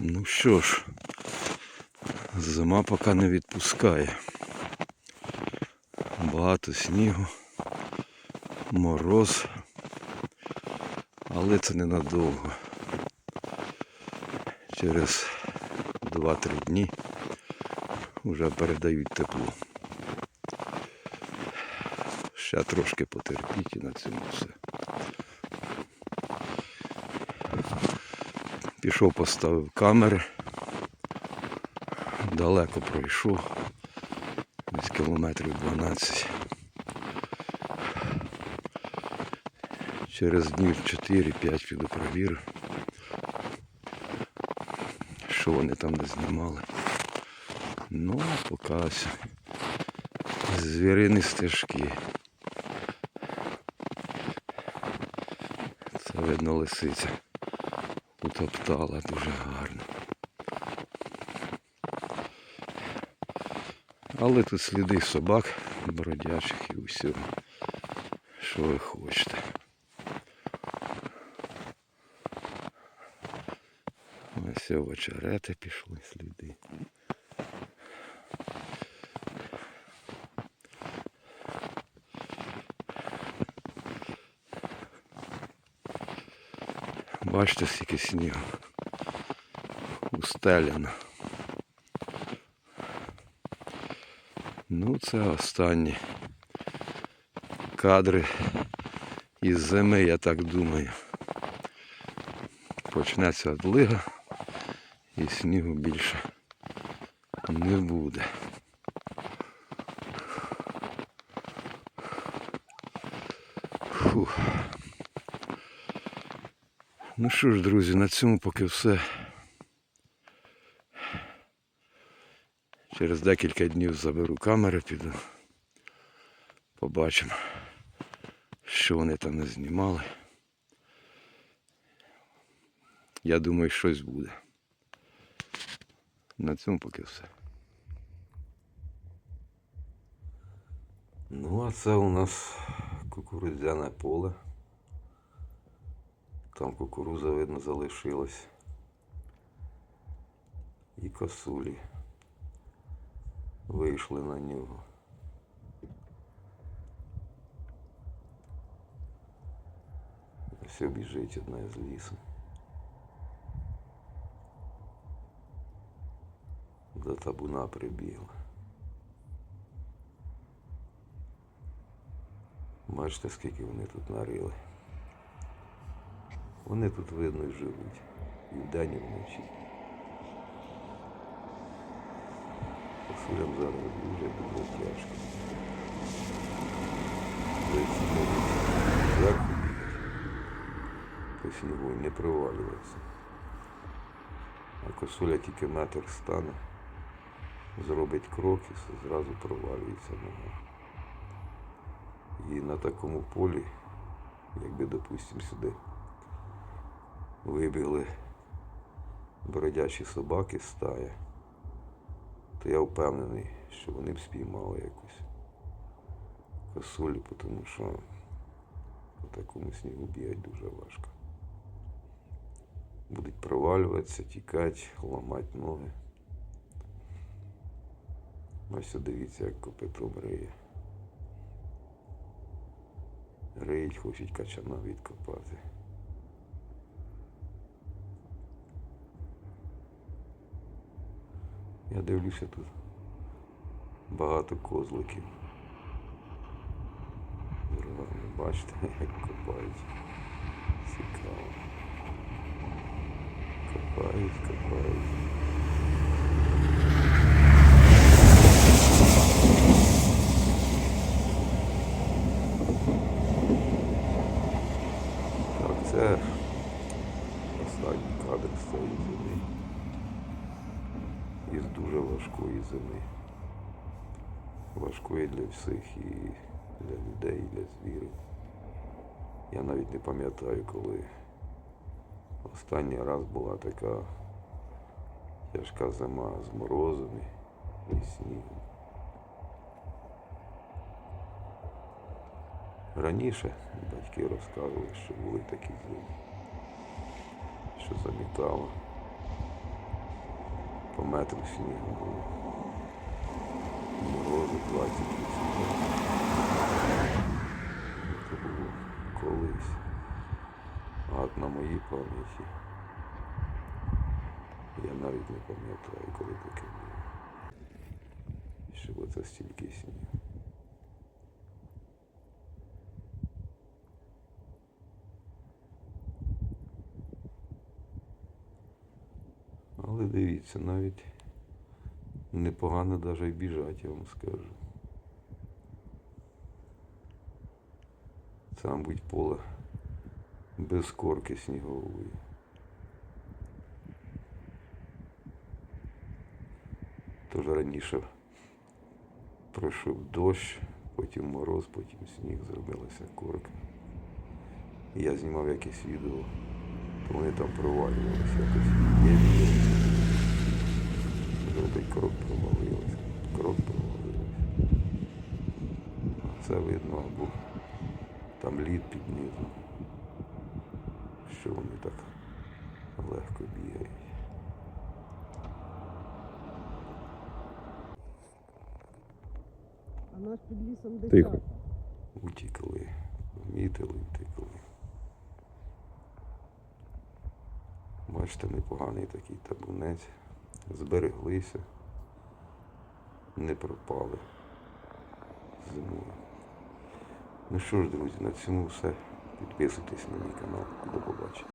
Ну що ж, зима поки не відпускає. Багато снігу, мороз, але це ненадовго. Через 2-3 дні вже передають тепло. Ще трошки потерпіть і на цьому все. Пішов, поставив камери. Далеко пройшов. Десь кілометрів 12. Через днів 4-5 піду провірю. Що вони там не знімали. Ну, ось звірині стежки. Це видно лисиця утоптала дуже гарно. Але тут сліди собак бродячих і усього, що ви хочете. Ось в очерети пішли сліди. Бачите, скільки снігу. Устеляно. Ну, це останні кадри із зими, я так думаю. Почнеться одлига і снігу більше не буде. Фух. Ну що ж, друзі, на цьому поки все. Через декілька днів заберу камери, піду. Побачимо, що вони там не знімали. Я думаю, щось буде. На цьому поки все. Ну, а це у нас кукурудзяне поле. Там кукуруза, видно, залишилась. І косулі вийшли на нього. Ось біжить одна із лісу. До табуна прибігла. Бачите, скільки вони тут нарили. Вони тут видно і живуть. І вдень, і вночі. Посилям зараз дуже дуже тяжко. Зайці можуть зверху. По снігу не провалюється. А косуля тільки метр стане, зробить крок і зразу провалюється нога. І на такому полі, якби, допустимо, сюди вибігли бродячі собаки стая, то я впевнений, що вони б спіймали якусь косулю, тому що по такому снігу бігати дуже важко. Будуть провалюватися, тікати, ламати ноги. Ось дивіться, як копитом риє. Риють, хочуть качана відкопати. Я дивлюся тут багато козликів. Бачите, як копають. Цікаво. Копають, копають. Так, це останній кадр зими із дуже важкої зими. Важкої для всіх і для людей, і для звірів. Я навіть не пам'ятаю, коли останній раз була така тяжка зима з морозами і снігом. Раніше батьки розказували, що були такі зими, що замітало. По метру снігу було. Морози 20 Це було колись. А от на моїй пам'яті я навіть не пам'ятаю, коли таке було. Щоб оце стільки снігу. Але дивіться, навіть непогано навіть біжать, я вам скажу. Це, мабуть, поле без корки снігової. Тож раніше пройшов дощ, потім мороз, потім сніг, зробилася корка. Я знімав якесь відео, то вони там провалювалися якось. Зробить крок провалився. Крок провалився. Це видно, або там лід під низом. Що вони так легко бігають. А наш під лісом де Тихо. Утікли, вмітили, втекли. Бачите, непоганий такий табунець. Збереглися, не пропали зимою. Ну що ж, друзі, на цьому все. Підписуйтесь на мій канал. До побачення.